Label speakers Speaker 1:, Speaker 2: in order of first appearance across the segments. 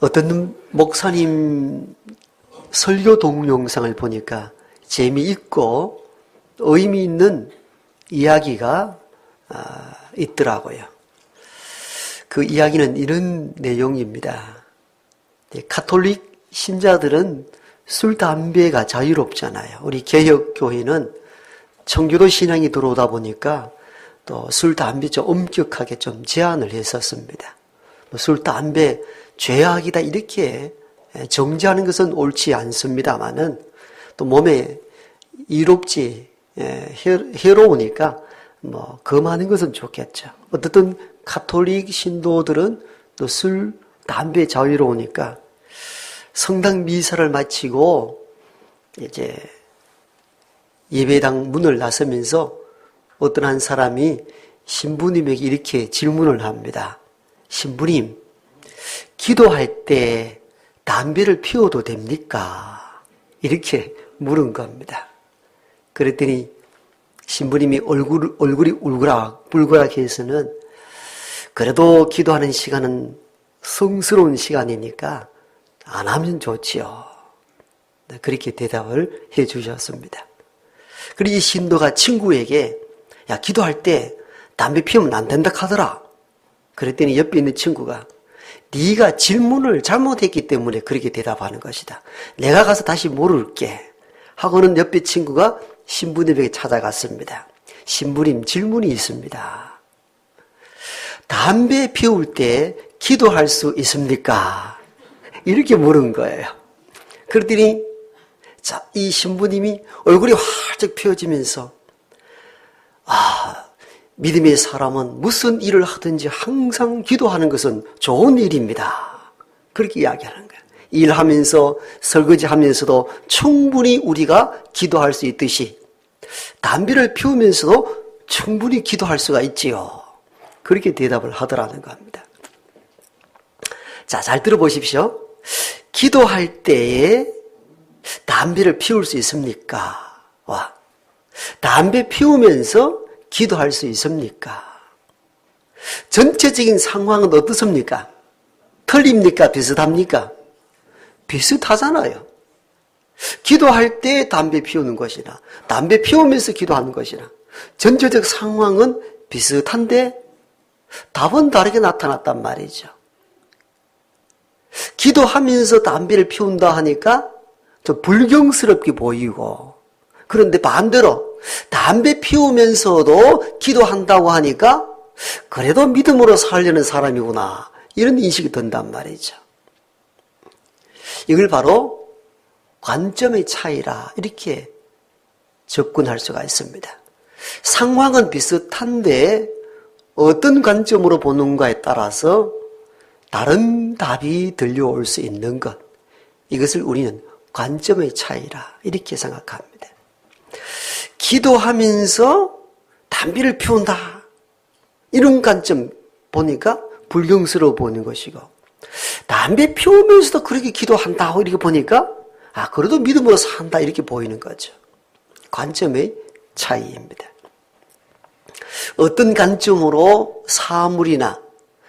Speaker 1: 어떤 목사님 설교 동영상을 보니까 재미있고 의미 있는 이야기가 아, 있더라고요. 그 이야기는 이런 내용입니다. 카톨릭 신자들은 술, 담배가 자유롭잖아요. 우리 개혁교회는 청교도 신앙이 들어오다 보니까 또 술, 담배 좀 엄격하게 좀 제한을 했었습니다. 뭐 술, 담배 죄악이다 이렇게 정지하는 것은 옳지 않습니다만은 또 몸에 이롭지 해로우니까 뭐 금하는 것은 좋겠죠. 어떻든 카톨릭 신도들은 또 술, 담배 자유로우니까 성당 미사를 마치고 이제 예배당 문을 나서면서 어떤 한 사람이 신부님에게 이렇게 질문을 합니다. 신부님, 기도할 때 담배를 피워도 됩니까? 이렇게 물은 겁니다. 그랬더니 신부님이 얼굴, 얼굴이 울그락, 불그락 해서는 그래도 기도하는 시간은 성스러운 시간이니까 안 하면 좋지요. 네, 그렇게 대답을 해 주셨습니다. 그리고 이 신도가 친구에게 야, 기도할 때 담배 피우면 안 된다 하더라. 그랬더니 옆에 있는 친구가 네가 질문을 잘못했기 때문에 그렇게 대답하는 것이다. 내가 가서 다시 물을게. 하고는 옆에 친구가 신부님에게 찾아갔습니다. 신부님 질문이 있습니다. 담배 피울 때 기도할 수 있습니까? 이렇게 물은 거예요. 그랬더니 자, 이 신부님이 얼굴이 활짝 펴지면서 아, 믿음의 사람은 무슨 일을 하든지 항상 기도하는 것은 좋은 일입니다. 그렇게 이야기하는 거예요. 일하면서 설거지 하면서도 충분히 우리가 기도할 수 있듯이 담배를 피우면서도 충분히 기도할 수가 있지요. 그렇게 대답을 하더라는 겁니다. 자, 잘 들어보십시오. 기도할 때에 담배를 피울 수 있습니까? 와. 담배 피우면서 기도할 수 있습니까? 전체적인 상황은 어떻습니까? 틀립니까? 비슷합니까? 비슷하잖아요. 기도할 때 담배 피우는 것이나, 담배 피우면서 기도하는 것이나, 전체적 상황은 비슷한데, 답은 다르게 나타났단 말이죠. 기도하면서 담배를 피운다 하니까 좀 불경스럽게 보이고, 그런데 반대로 담배 피우면서도 기도한다고 하니까 그래도 믿음으로 살려는 사람이구나. 이런 인식이 든단 말이죠. 이걸 바로 관점의 차이라 이렇게 접근할 수가 있습니다. 상황은 비슷한데 어떤 관점으로 보는가에 따라서 다른 답이 들려올 수 있는 것. 이것을 우리는 관점의 차이라 이렇게 생각합니다. 기도하면서 담배를 피운다. 이런 관점 보니까 불경스러워 보는 것이고 담배 피우면서도 그렇게 기도한다 이렇게 보니까 아 그래도 믿음으로 산다 이렇게 보이는 거죠. 관점의 차이입니다. 어떤 관점으로 사물이나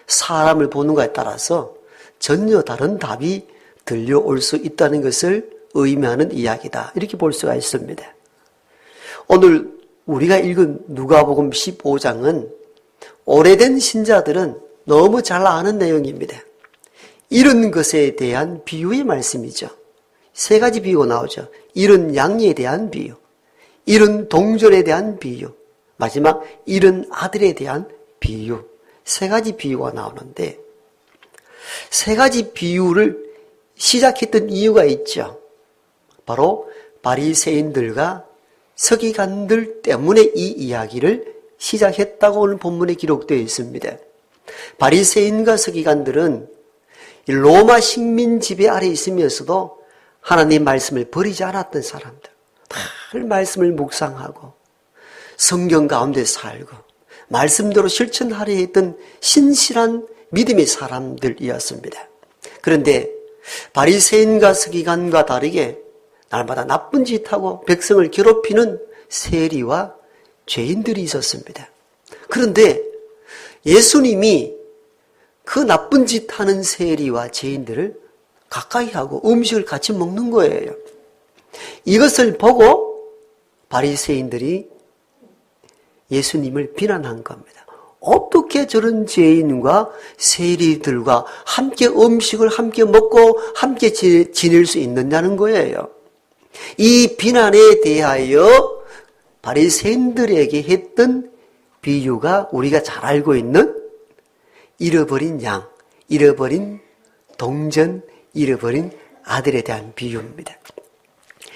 Speaker 1: 사람을 보는가에 따라서 전혀 다른 답이 들려올 수 있다는 것을 의미하는 이야기다. 이렇게 볼 수가 있습니다. 오늘 우리가 읽은 누가복음 15장은 오래된 신자들은 너무 잘 아는 내용입니다. 이런 것에 대한 비유의 말씀이죠. 세 가지 비유가 나오죠. 이런 양에 대한 비유, 이런 동전에 대한 비유, 마지막 이런 아들에 대한 비유. 세 가지 비유가 나오는데 세 가지 비유를 시작했던 이유가 있죠. 바로 바리새인들과 서기관들 때문에 이 이야기를 시작했다고 오늘 본문에 기록되어 있습니다. 바리새인과 서기관들은 로마 식민 지배 아래 있으면서도 하나님 말씀을 버리지 않았던 사람들. 늘 말씀을 묵상하고 성경 가운데 살고 말씀대로 실천하려 했던 신실한 믿음의 사람들이었습니다. 그런데 바리새인과 서기관과 다르게 날마다 나쁜 짓하고 백성을 괴롭히는 세리와 죄인들이 있었습니다. 그런데 예수님이 그 나쁜 짓 하는 세리와 죄인들을 가까이 하고 음식을 같이 먹는 거예요. 이것을 보고 바리새인들이 예수님을 비난한 겁니다. 어떻게 저런 죄인과 세리들과 함께 음식을 함께 먹고 함께 지- 지낼 수 있느냐는 거예요. 이 비난에 대하여 바리새인들에게 했던 비유가 우리가 잘 알고 있는 잃어버린 양, 잃어버린 동전, 잃어버린 아들에 대한 비유입니다.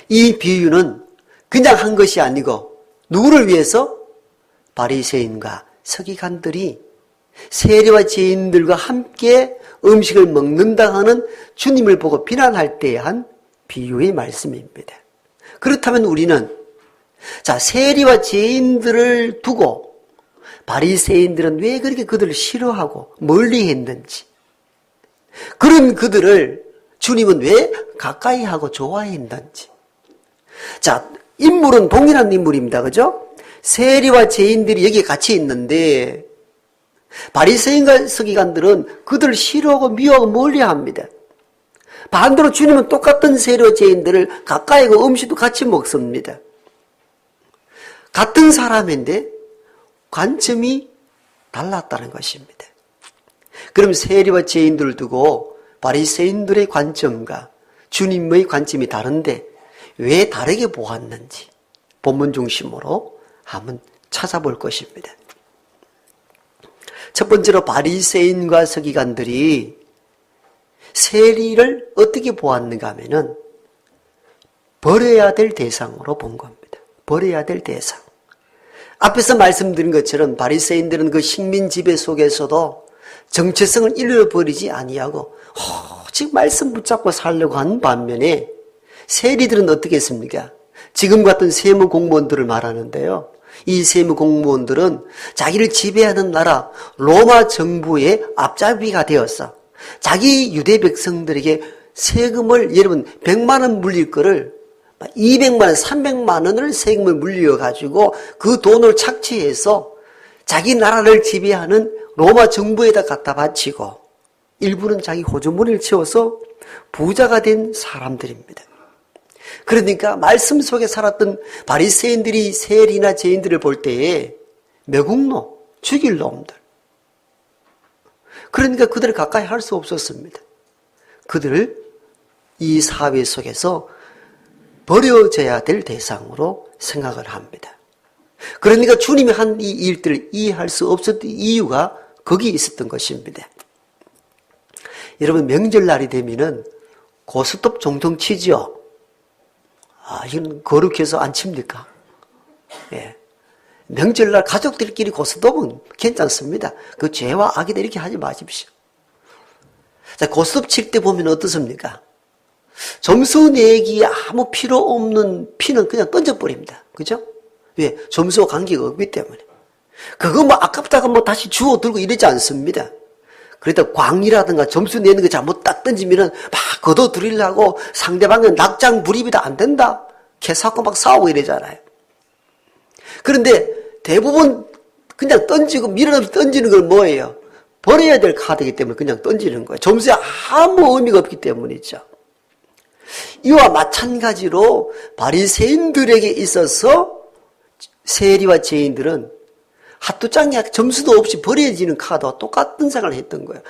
Speaker 1: 이 비유는 그냥 한 것이 아니고 누구를 위해서 바리새인과 서기관들이 세리와 죄인들과 함께 음식을 먹는다 하는 주님을 보고 비난할 때에 한 비유의 말씀입니다. 그렇다면 우리는 자 세리와 죄인들을 두고 바리새인들은 왜 그렇게 그들을 싫어하고 멀리했는지 그런 그들을 주님은 왜 가까이 하고 좋아했는지 자 인물은 동일한 인물입니다. 그죠? 세리와 죄인들이 여기 같이 있는데 바리새인과 서기관들은 그들을 싫어하고 미워하고 멀리합니다. 반대로 주님은 똑같은 세리와 죄인들을 가까이 하고 음식도 같이 먹습니다. 같은 사람인데 관점이 달랐다는 것입니다. 그럼 세리와 죄인들을 두고 바리새인들의 관점과 주님의 관점이 다른데 왜 다르게 보았는지 본문 중심으로 한번 찾아볼 것입니다. 첫 번째로 바리새인과 서기관들이 세리를 어떻게 보았는가 하면은 버려야 될 대상으로 본 겁니다. 버려야 될 대상. 앞에서 말씀드린 것처럼 바리새인들은 그 식민 지배 속에서도 정체성을 잃어버리지 아니하고 오직 말씀 붙잡고 살려고 하는 반면에 세리들은 어떻게 했습니까? 지금 같은 세무 공무원들을 말하는데요. 이 세무 공무원들은 자기를 지배하는 나라 로마 정부의 앞잡이가 되었어. 자기 유대 백성들에게 세금을 여러분 100만 원 물릴 거를 200만 원, 300만 원을 세금을 물려 가지고 그 돈을 착취해서 자기 나라를 지배하는 로마 정부에다 갖다 바치고 일부는 자기 호주머니를 채워서 부자가 된 사람들입니다. 그러니까 말씀 속에 살았던 바리새인들이 세리나 죄인들을 볼 때에 매국노, 죽일 놈들. 그러니까 그들을 가까이 할 수 없었습니다. 그들을 이 사회 속에서 버려져야 될 대상으로 생각을 합니다. 그러니까 주님이 한 이 일들을 이해할 수 없었던 이유가 거기 있었던 것입니다. 여러분 명절날이 되면은 고스톱 종종 치죠. 아, 이건 거룩해서 안 칩니까? 예. 명절날 가족들끼리 고스톱은 괜찮습니다. 그 죄와 악이다 이렇게 하지 마십시오. 자, 고스톱 칠 때 보면 어떻습니까? 점수 내기 아무 필요 없는 피는 그냥 던져버립니다. 그죠? 왜? 점수와 관계가 없기 때문에. 그거 뭐 아깝다가 뭐 다시 주워 들고 이러지 않습니다. 그래도 광이라든가 점수 내는 거 잘못 딱 던지면은 막 걷어 들이려고 상대방은 낙장 불입이다 안 된다. 개사고 막 싸우고 이러잖아요. 그런데 대부분 그냥 던지고 밀어넣어서 던지는 건 뭐예요? 버려야 될 카드이기 때문에 그냥 던지는 거예요. 점수에 아무 의미가 없기 때문이죠. 이와 마찬가지로 바리새인들에게 있어서 세리와 죄인들은 핫도장이 점수도 없이 버려지는 카드와 똑같은 생각을 했던 거예요.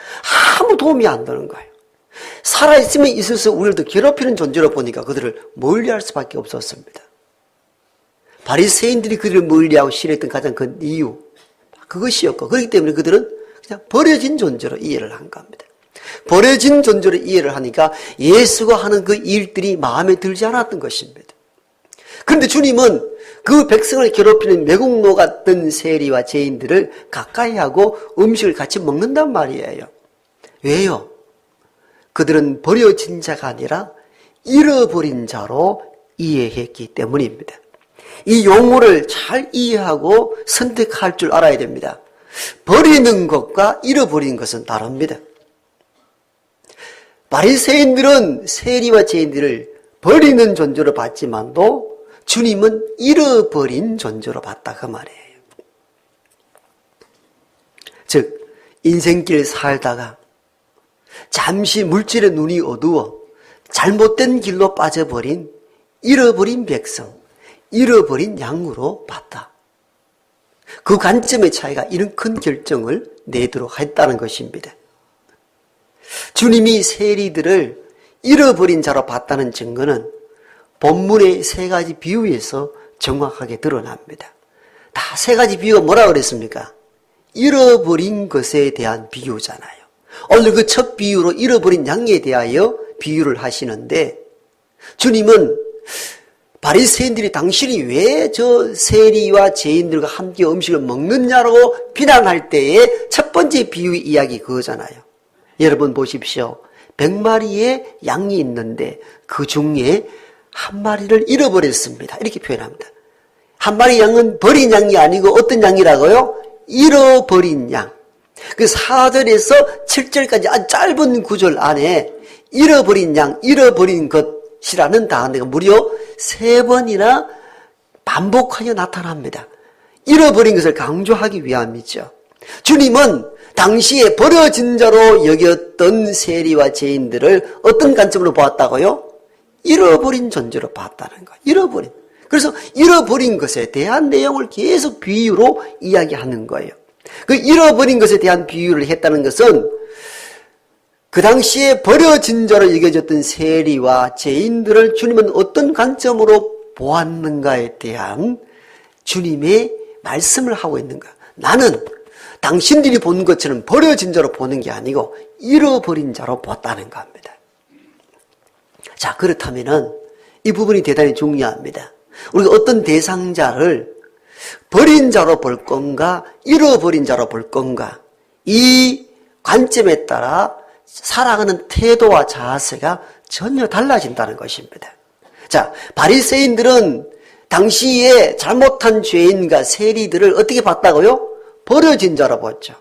Speaker 1: 아무 도움이 안 되는 거예요. 살아있으면 있어서 우리를 괴롭히는 존재로 보니까 그들을 멀리할 수밖에 없었습니다. 바리새인들이 그들을 멀리하고 싫어했던 가장 큰 이유 그것이었고 그렇기 때문에 그들은 그냥 버려진 존재로 이해를 한 겁니다. 버려진 존재로 이해를 하니까 예수가 하는 그 일들이 마음에 들지 않았던 것입니다. 그런데 주님은 그 백성을 괴롭히는 매국노 같은 세리와 죄인들을 가까이 하고 음식을 같이 먹는단 말이에요. 왜요? 그들은 버려진 자가 아니라 잃어버린 자로 이해했기 때문입니다. 이 용어를 잘 이해하고 선택할 줄 알아야 됩니다. 버리는 것과 잃어버리는 것은 다릅니다. 바리새인들은 세리와 죄인들을 버리는 존재로 봤지만도 주님은 잃어버린 존재로 봤다 그 말이에요. 즉 인생길 살다가 잠시 물질의 눈이 어두워 잘못된 길로 빠져버린 잃어버린 백성, 잃어버린 양으로 봤다. 그 관점의 차이가 이런 큰 결정을 내도록 했다는 것입니다. 주님이 세리들을 잃어버린 자로 봤다는 증거는 본문의 세 가지 비유에서 정확하게 드러납니다. 다 세 가지 비유가 뭐라 그랬습니까? 잃어버린 것에 대한 비유잖아요. 오늘 그 첫 비유로 잃어버린 양에 대하여 비유를 하시는데 주님은 바리새인들이 당신이 왜 저 세리와 죄인들과 함께 음식을 먹느냐고 비난할 때에 첫 번째 비유 이야기 그거잖아요. 여러분 보십시오. 백마리의 양이 있는데 그 중에 한 마리를 잃어버렸습니다. 이렇게 표현합니다. 한 마리 양은 버린 양이 아니고 어떤 양이라고요? 잃어버린 양. 그 4절에서 7절까지 아주 짧은 구절 안에 잃어버린 양, 잃어버린 것 이라는 단어가 무려 세 번이나 반복하여 나타납니다. 잃어버린 것을 강조하기 위함이죠. 주님은 당시에 버려진 자로 여겼던 세리와 죄인들을 어떤 관점으로 보았다고요? 잃어버린 존재로 봤다는 거예요. 잃어버린. 그래서 잃어버린 것에 대한 내용을 계속 비유로 이야기하는 거예요. 그 잃어버린 것에 대한 비유를 했다는 것은 그 당시에 버려진 자로 여겨졌던 세리와 죄인들을 주님은 어떤 관점으로 보았는가에 대한 주님의 말씀을 하고 있는 거야. 나는 당신들이 본 것처럼 버려진 자로 보는 게 아니고 잃어버린 자로 보았다는 겁니다. 자, 그렇다면은 이 부분이 대단히 중요합니다. 우리가 어떤 대상자를 버린 자로 볼 건가, 잃어버린 자로 볼 건가, 이 관점에 따라 살아가는 태도와 자세가 전혀 달라진다는 것입니다. 자, 바리새인들은 당시에 잘못한 죄인과 세리들을 어떻게 봤다고요? 버려진 자로 봤죠.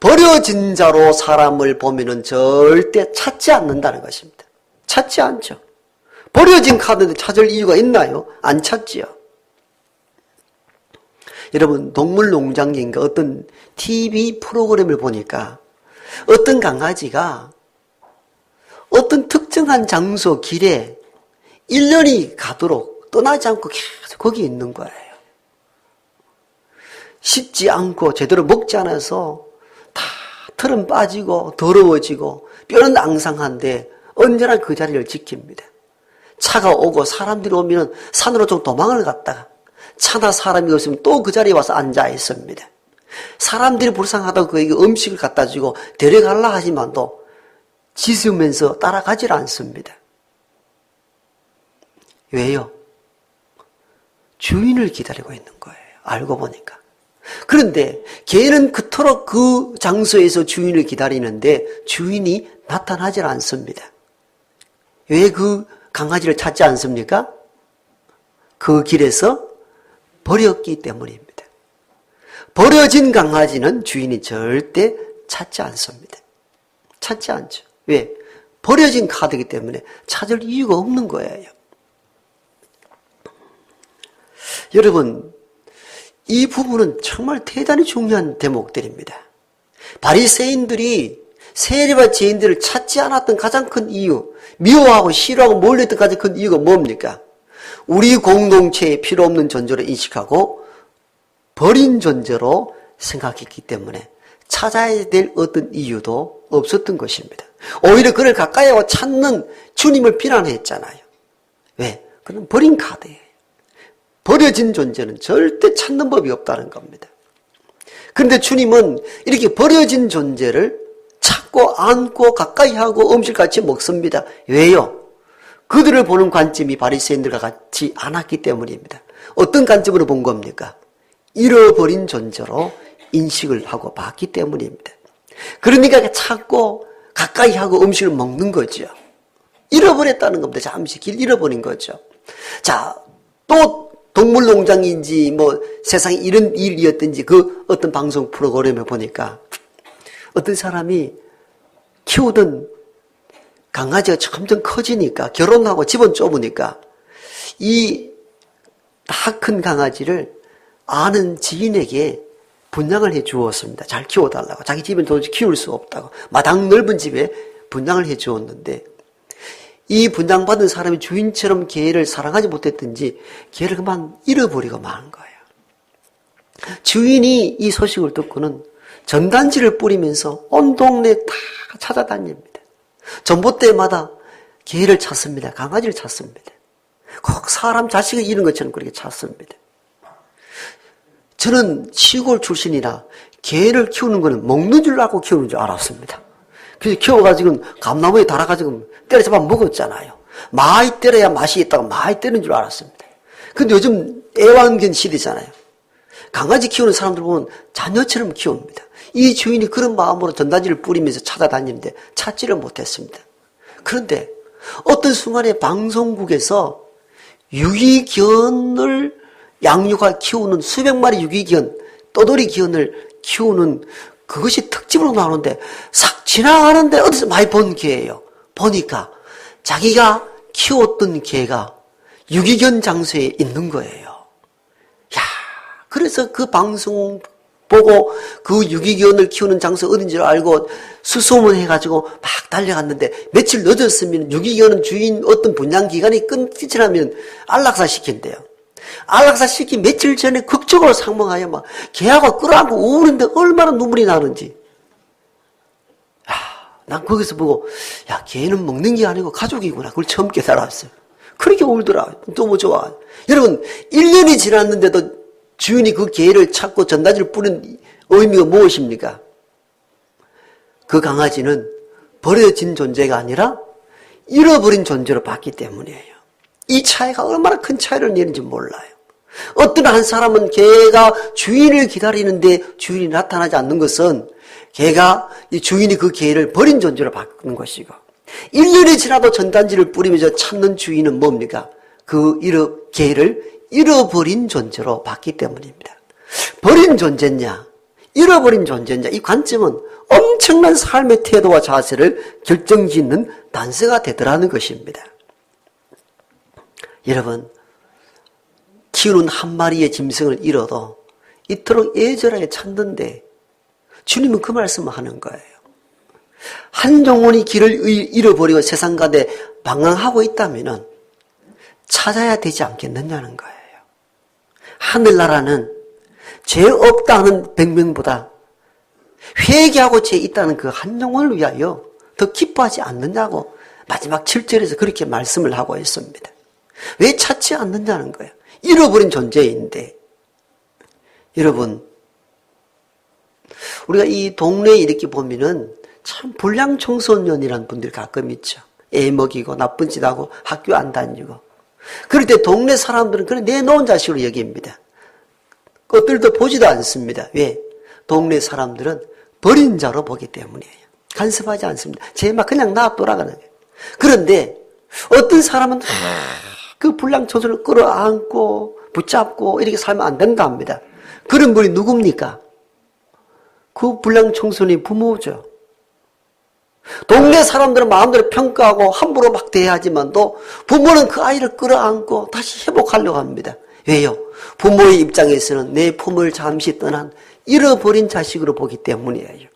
Speaker 1: 버려진 자로 사람을 보면은 절대 찾지 않는다는 것입니다. 찾지 않죠. 버려진 카드인데 찾을 이유가 있나요? 안 찾지요. 여러분, 동물농장인가 어떤 TV 프로그램을 보니까 어떤 강아지가 어떤 특정한 장소 길에 1년이 가도록 떠나지 않고 계속 거기 있는 거예요. 씻지 않고 제대로 먹지 않아서 다 털은 빠지고 더러워지고 뼈는 앙상한데 언제나 그 자리를 지킵니다. 차가 오고 사람들이 오면 산으로 좀 도망을 갔다가 차나 사람이 없으면 또 그 자리에 와서 앉아 있습니다. 사람들이 불쌍하다고 그에게 음식을 갖다 주고 데려갈라 하지만도 짖으면서 따라가질 않습니다. 왜요? 주인을 기다리고 있는 거예요. 알고 보니까. 그런데 개는 그토록 그 장소에서 주인을 기다리는데 주인이 나타나질 않습니다. 왜 그 강아지를 찾지 않습니까? 그 길에서 버렸기 때문입니다. 버려진 강아지는 주인이 절대 찾지 않습니다. 찾지 않죠. 왜? 버려진 카드이기 때문에 찾을 이유가 없는 거예요. 여러분, 이 부분은 정말 대단히 중요한 대목들입니다. 바리새인들이 세리와 죄인들을 찾지 않았던 가장 큰 이유, 미워하고 싫어하고 몰렸던 가장 큰 이유가 뭡니까? 우리 공동체에 필요 없는 존재로 인식하고 버린 존재로 생각했기 때문에 찾아야 될 어떤 이유도 없었던 것입니다. 오히려 그를 가까이 와 찾는 주님을 비난했잖아요. 왜? 그는 버린 카드예요. 버려진 존재는 절대 찾는 법이 없다는 겁니다. 그런데 주님은 이렇게 버려진 존재를 찾고 안고 가까이 하고 음식 같이 먹습니다. 왜요? 그들을 보는 관점이 바리새인들과 같지 않았기 때문입니다. 어떤 관점으로 본 겁니까? 잃어버린 존재로 인식을 하고 봤기 때문입니다. 그러니까 찾고 가까이 하고 음식을 먹는 거죠. 잃어버렸다는 겁니다. 잠시 길 잃어버린 거죠. 자, 또 동물농장인지 뭐 세상에 이런 일이었든지 그 어떤 방송 프로그램에 보니까 어떤 사람이 키우던 강아지가 점점 커지니까 결혼하고 집은 좁으니까 이 다 큰 강아지를 아는 지인에게 분양을 해 주었습니다. 잘 키워달라고. 자기 집은 도저히 키울 수 없다고. 마당 넓은 집에 분양을 해 주었는데, 이 분양받은 사람이 주인처럼 개를 사랑하지 못했든지, 개를 그만 잃어버리고 만 거예요. 주인이 이 소식을 듣고는 전단지를 뿌리면서 온 동네 다 찾아다닙니다. 전봇대마다 개를 찾습니다. 강아지를 찾습니다. 꼭 사람 자식을 잃은 것처럼 그렇게 찾습니다. 저는 시골 출신이라 개를 키우는 거는 먹는 줄 알고 키우는 줄 알았습니다. 그래서 키워가지고 감나무에 달아가지고 때려잡아 먹었잖아요. 많이 때려야 맛이 있다고 많이 때리는 줄 알았습니다. 근데 요즘 애완견 시대잖아요. 강아지 키우는 사람들 보면 자녀처럼 키웁니다. 이 주인이 그런 마음으로 전단지를 뿌리면서 찾아다니는데 찾지를 못했습니다. 그런데 어떤 순간에 방송국에서 유기견을 양육할 키우는 수백 마리 유기견, 떠돌이 기견을 키우는 그것이 특집으로 나오는데 싹 지나가는데 어디서 많이 본 개예요. 보니까 자기가 키웠던 개가 유기견 장소에 있는 거예요. 야, 그래서 그 방송 보고 그 유기견을 키우는 장소 어딘 줄 알고 수소문 해가지고 막 달려갔는데 며칠 늦었으면 유기견은 주인 어떤 분양 기간이 끝이 나면 안락사 시킨대요. 안락사 시키 며칠 전에 극적으로 상봉하여 막 개하고 끌어안고 우는데 얼마나 눈물이 나는지. 야, 난 거기서 보고 야 개는 먹는 게 아니고 가족이구나. 그걸 처음 깨달았어요. 그렇게 울더라. 너무 좋아. 여러분 1년이 지났는데도 주인이 그 개를 찾고 전단지를 뿌린 의미가 무엇입니까? 그 강아지는 버려진 존재가 아니라 잃어버린 존재로 봤기 때문이에요. 이 차이가 얼마나 큰 차이를 내는지 몰라요. 어떤 한 사람은 개가 주인을 기다리는데 주인이 나타나지 않는 것은 개가 이 주인이 그 개를 버린 존재로 바꾸는 것이고 1년이 지나도 전단지를 뿌리면서 찾는 주인은 뭡니까? 그 잃어, 개를 잃어버린 존재로 봤기 때문입니다. 버린 존재냐, 잃어버린 존재냐, 이 관점은 엄청난 삶의 태도와 자세를 결정짓는 단서가 되더라는 것입니다. 여러분, 키우는 한 마리의 짐승을 잃어도 이토록 애절하게 찾는데 주님은 그 말씀을 하는 거예요. 한 영혼이 길을 잃어버리고 세상 가운데 방황하고 있다면 찾아야 되지 않겠느냐는 거예요. 하늘나라는 죄 없다는 백명보다 회개하고 죄 있다는 그 한 영혼을 위하여 더 기뻐하지 않느냐고 마지막 7절에서 그렇게 말씀을 하고 있습니다. 왜 찾지 않느냐는 거예요. 잃어버린 존재인데. 여러분, 우리가 이 동네에 이렇게 보면은 참 불량 청소년이라는 분들이 가끔 있죠. 애 먹이고 나쁜 짓 하고 학교 안 다니고. 그럴 때 동네 사람들은 그냥 내놓은 자식으로 여깁니다. 것들도 보지도 않습니다. 왜? 동네 사람들은 버린 자로 보기 때문이에요. 간섭하지 않습니다. 제막 그냥 놔 돌아가는 거예요. 그런데 어떤 사람은 그 불량 초소를 끌어안고 붙잡고 이렇게 살면 안 된다 합니다. 그런 분이 누굽니까? 그 불량 청소년이 부모죠. 동네 사람들은 마음대로 평가하고 함부로 막 대하지만도 부모는 그 아이를 끌어안고 다시 회복하려고 합니다. 왜요? 부모의 입장에서는 내 품을 잠시 떠난 잃어버린 자식으로 보기 때문이에요.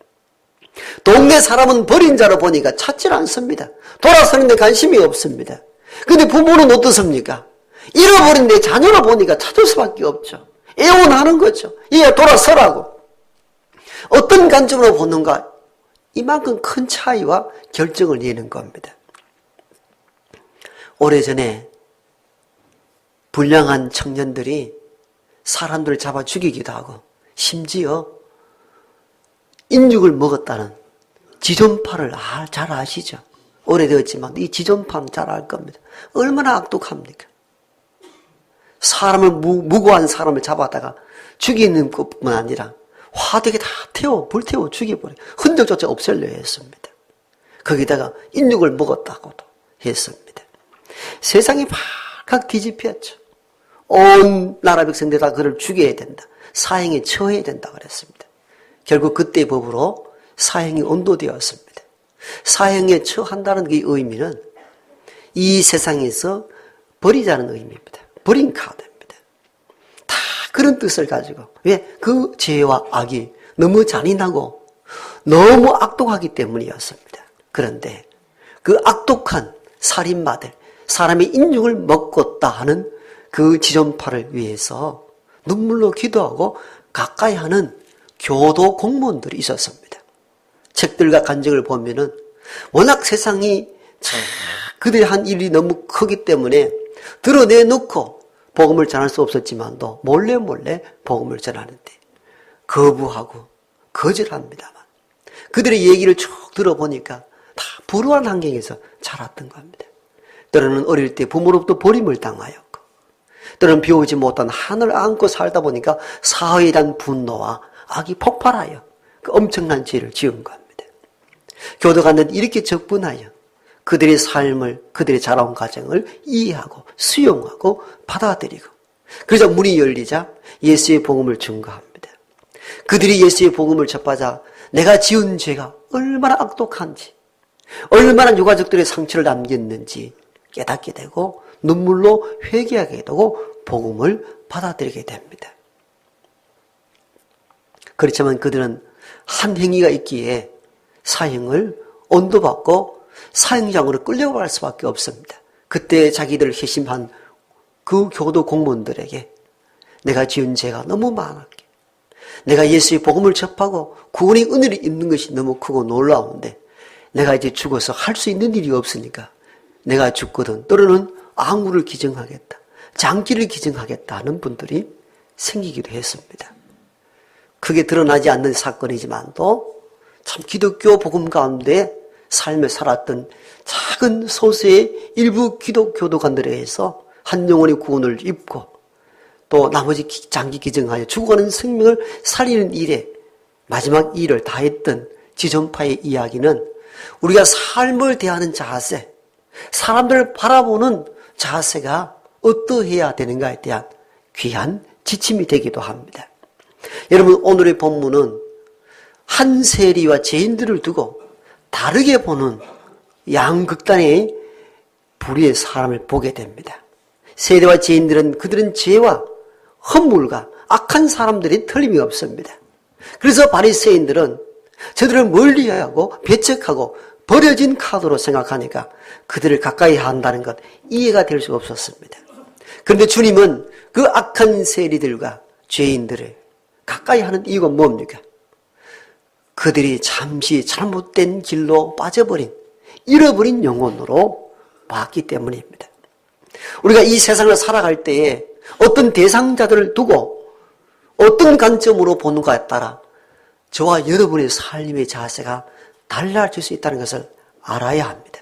Speaker 1: 동네 사람은 버린 자로 보니까 찾질 않습니다. 돌아서는 데 관심이 없습니다. 근데 부모는 어떻습니까? 잃어버린 내 자녀로 보니까 찾을 수밖에 없죠. 애원하는 거죠. 얘 돌아서라고. 어떤 관점으로 보는가? 이만큼 큰 차이와 결정을 내는 겁니다. 오래전에 불량한 청년들이 사람들을 잡아 죽이기도 하고 심지어 인육을 먹었다는 지존파를 잘 아시죠? 오래되었지만 이 지존파는 잘 알 겁니다. 얼마나 악독합니까? 사람을 무, 무고한 사람을 잡아다가 죽이는 것뿐만 아니라 화덕에 다 태워 불태워 죽여버려 흔적조차 없애려 했습니다. 거기다가 인육을 먹었다고도 했습니다. 세상이 팍팍 뒤집혔죠. 온 나라 백성들 다 그를 죽여야 된다. 사형에 처해야 된다 그랬습니다. 결국 그때 법으로 사형이 온도되었습니다. 사형에 처한다는 그 의미는 이 세상에서 버리자는 의미입니다. 버린 카드입니다. 다 그런 뜻을 가지고. 왜? 그 죄와 악이 너무 잔인하고 너무 악독하기 때문이었습니다. 그런데 그 악독한 살인마들, 사람의 인육을 먹었다 하는 그 지존파를 위해서 눈물로 기도하고 가까이 하는 교도 공무원들이 있었습니다. 책들과 간증을 보면은 워낙 세상이 참 그들이 한 일이 너무 크기 때문에 드러내놓고 복음을 전할 수 없었지만도 몰래 몰래 복음을 전하는데 거부하고 거절합니다만 그들의 얘기를 쭉 들어보니까 다 불우한 환경에서 자랐던 겁니다. 때로는 어릴 때 부모로부터 버림을 당하였고 때로는 배우지 못한 하늘 안고 살다 보니까 사회에 대한 분노와 악이 폭발하여 그 엄청난 죄를 지은 겁니다. 교도관들은 이렇게 적분하여 그들의 삶을 그들의 자라온 가정을 이해하고 수용하고 받아들이고 그래서 문이 열리자 예수의 복음을 증거합니다. 그들이 예수의 복음을 접하자 내가 지은 죄가 얼마나 악독한지 얼마나 유가족들의 상처를 남겼는지 깨닫게 되고 눈물로 회개하게 되고 복음을 받아들이게 됩니다. 그렇지만 그들은 한 행위가 있기에 사형을 온도받고 사형장으로 끌려갈 수밖에 없습니다. 그때 자기들을 회심한 그 교도 공무원들에게 내가 지은 죄가 너무 많았게 내가 예수의 복음을 접하고 구원의 은혜를 입는 것이 너무 크고 놀라운데 내가 이제 죽어서 할 수 있는 일이 없으니까 내가 죽거든 또는 악물을 기증하겠다 장기를 기증하겠다 하는 분들이 생기기도 했습니다. 크게 드러나지 않는 사건이지만도 참 기독교 복음 가운데 삶을 살았던 작은 소수의 일부 기독교도관들에 의해서 한 영혼의 구원을 입고 또 나머지 장기 기증하여 죽어가는 생명을 살리는 일에 마지막 일을 다했던 지존파의 이야기는 우리가 삶을 대하는 자세, 사람들을 바라보는 자세가 어떠해야 되는가에 대한 귀한 지침이 되기도 합니다. 여러분 오늘의 본문은 한 세리와 죄인들을 두고 다르게 보는 양극단의 불의의 사람을 보게 됩니다. 세대와 죄인들은 그들은 죄와 허물과 악한 사람들이 틀림이 없습니다. 그래서 바리새인들은 저들을 멀리하고 배척하고 버려진 카드로 생각하니까 그들을 가까이 한다는 것 이해가 될 수 없었습니다. 그런데 주님은 그 악한 세리들과 죄인들을 가까이 하는 이유가 뭡니까? 그들이 잠시 잘못된 길로 빠져버린 잃어버린 영혼으로 봤기 때문입니다. 우리가 이 세상을 살아갈 때에 어떤 대상자들을 두고 어떤 관점으로 보는가에 따라 저와 여러분의 삶의 자세가 달라질 수 있다는 것을 알아야 합니다.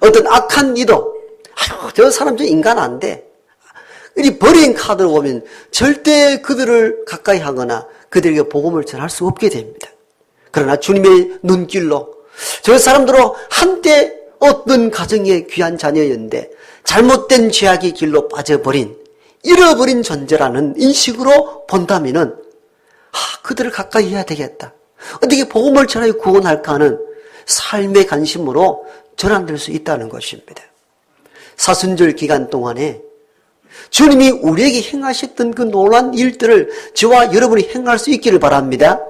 Speaker 1: 어떤 악한 이도 아유 저 사람 저 인간 안 돼. 이 버린 카드를 보면 절대 그들을 가까이 하거나 그들에게 복음을 전할 수 없게 됩니다. 그러나 주님의 눈길로 저 사람들로 한때 어떤 가정의 귀한 자녀였는데 잘못된 죄악의 길로 빠져버린 잃어버린 존재라는 인식으로 본다면은 아, 그들을 가까이 해야 되겠다. 어떻게 복음을 전하여 구원할까 하는 삶의 관심으로 전환될 수 있다는 것입니다. 사순절 기간 동안에 주님이 우리에게 행하셨던 그 놀란 일들을 저와 여러분이 행할 수 있기를 바랍니다.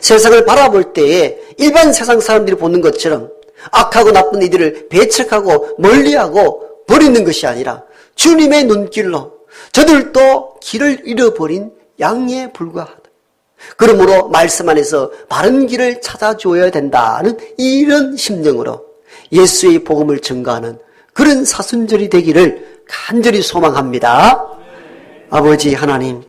Speaker 1: 세상을 바라볼 때에 일반 세상 사람들이 보는 것처럼 악하고 나쁜 이들을 배척하고 멀리하고 버리는 것이 아니라 주님의 눈길로 저들도 길을 잃어버린 양에 불과하다. 그러므로 말씀 안에서 바른 길을 찾아줘야 된다는 이런 심정으로 예수의 복음을 증가하는 그런 사순절이 되기를 간절히 소망합니다. 아버지 하나님,